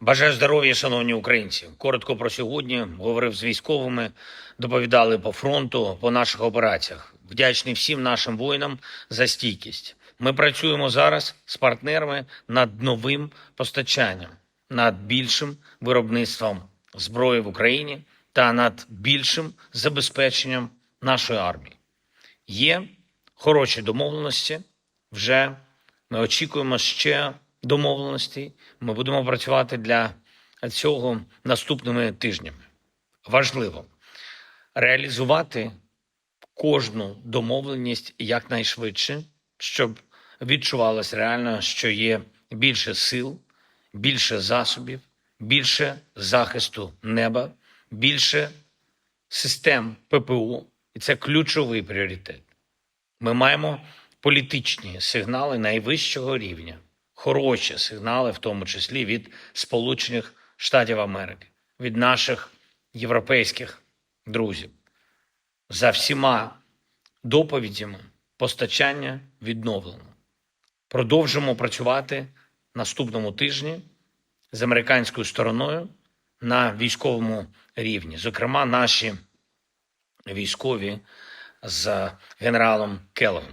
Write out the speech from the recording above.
Бажаю здоров'я, шановні українці. Коротко про сьогодні говорив з військовими, доповідали по фронту, по наших операціях. Вдячний всім нашим воїнам за стійкість. Ми працюємо зараз з партнерами над новим постачанням, над більшим виробництвом зброї в Україні та над більшим забезпеченням нашої армії. Є хороші домовленості. Вже ми очікуємо ще домовленостей. Ми будемо працювати для цього наступними тижнями. Важливо реалізувати кожну домовленість якнайшвидше, щоб відчувалось реально, що є більше сил, більше засобів, більше захисту неба, більше систем ППО, і це ключовий пріоритет. Ми маємо політичні сигнали найвищого рівня, хороші сигнали, в тому числі від Сполучених Штатів Америки, від наших європейських друзів. За всіма доповідями постачання відновлено. Продовжимо працювати наступному тижні з американською стороною на військовому рівні. Зокрема, наші військові з генералом Келлогом.